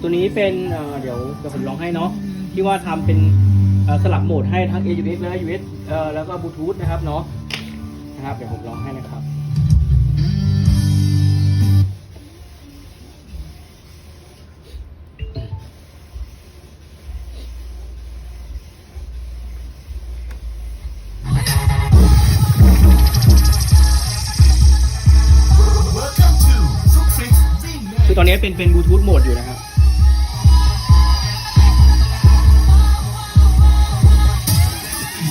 ตัวนี้เป็นเอ่อเดี๋ยวเดี๋ยวผมลองให้เนาะที่ว่าทำเป็นเอ่อสลับโหมดให้ทั้ง AUX และ US เอ่อแล้วก็บลูทูธนะครับเนาะนะครับเดี๋ยวผมลองให้นะครับคือตอนนี้เป็นเป็นบลูทูธโหมดอยู่นะครับ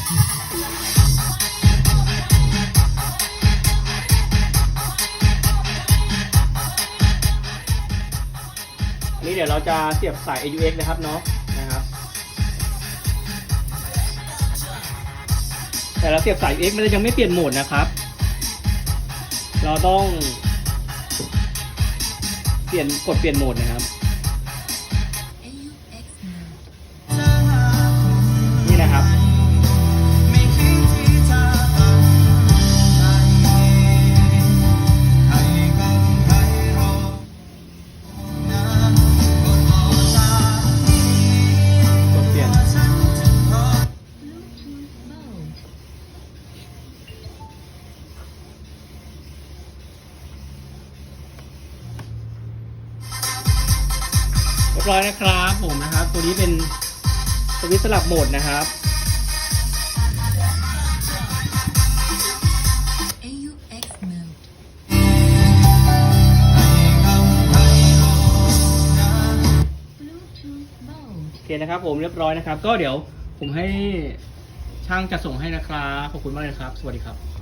อันนี้เดี๋ยวเราจะเสียบสาย AUX นะครับเนาะนะครับ แต่เราเสียบสาย AUX มันยังไม่เปลี่ยนโหมดนะครับ เราต้อง เปลี่ยนกดเปลี่ยนโหมดนะครับ รียบร้อยนะครับผมนะครับ ตัวนี้เป็นสวิตช์สลับโหมดนะครับ AUX mode. โอเคนะครับผมเรียบร้อยนะครับ ก็เดี๋ยวผมให้ช่างจะส่งให้นะครับ ขอบคุณมากเลยครับ สวัสดีครับ